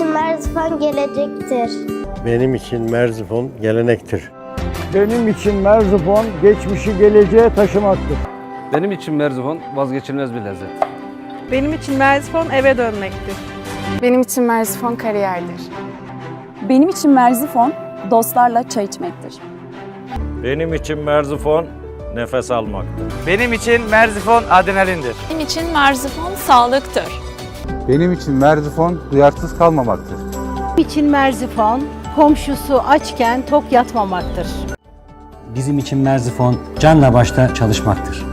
Merzifon gelecektir. Benim için Merzifon gelenektir. Benim için Merzifon geçmişi geleceğe taşımaktır. Benim için Merzifon vazgeçilmez bir lezzet. Benim için Merzifon eve dönmektir. Benim için Merzifon kariyerdir. Benim için Merzifon dostlarla çay içmektir. Benim için Merzifon nefes almaktır. Benim için Merzifon adrenalindir. Benim için Merzifon sağlıktır. Benim için Merzifon duyarsız kalmamaktır. Benim için Merzifon komşusu açken tok yatmamaktır. Bizim için Merzifon canla başta çalışmaktır.